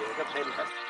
Kapsellenfest.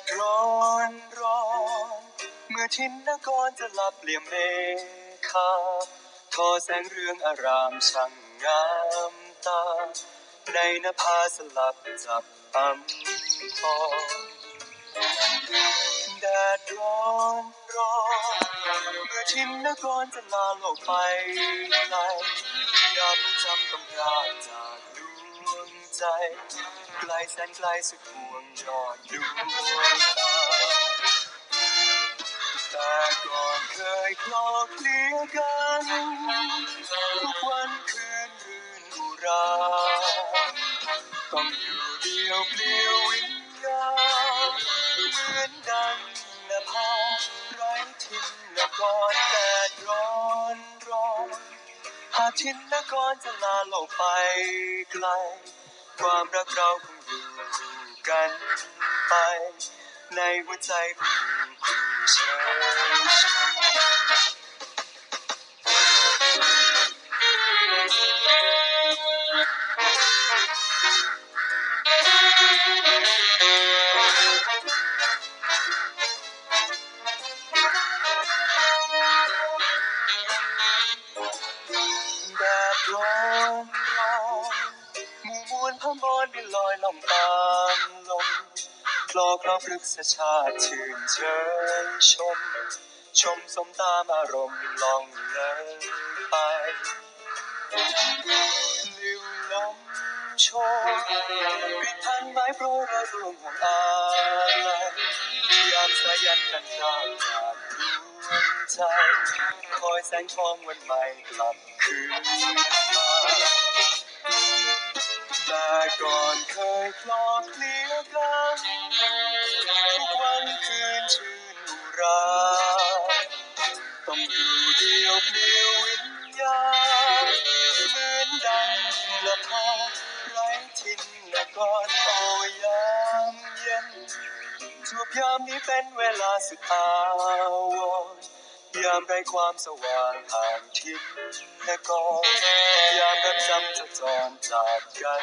ดร้อนร้อนเมื่อทินนกรจะหลับเหลี่ยมเมฆาทอแสงเรืองอารามช่างงามตา ในนภาสลับจับอำพรแดดร้อนร้อนเมื่อทินนกรจะลาโลกไปไกลยำจำต้องพราจากดวงใจ ไกลแสนไกลสุดห่วงยอดดวงตาแต่ก่อนเคยคลอเคลียร์กันทุกวันคืนรื่นอุราต้องอยู่เดียวเปลี่ยววิญญาณเหมือนดังนภาไร้ทินนกรแดดร้อนร้อนหากทินนกรจะลาโลกไปไกล ความรักเราคงอยู่คู่กันไป ในหัวใจเพียงคู่เชย คลอเราะพฤกษชาติชื่นเชยชม ชมสมตามอารมณ์ลองเลยไปลิวลมโชยปิดทันไม้โปรยเรารวมห่วงอาลัยยามสายันกันรากจากดวงใจ คอยแสงทองวันใหม่กลับคืนมา แต่ก่อนเคยคลอเลี้ยกันทุกวันคืนชื่นอุราต้องอยู่เดียวเปลี่ยววิญญาณเหมือนดังละพาไร้ทินละกอนโอยามเย็นจวบยามนี้เป็นเวลาสุดอาวร ยามได้ความสว่างห่างทินละกองยามรับจำจะจรจากกัน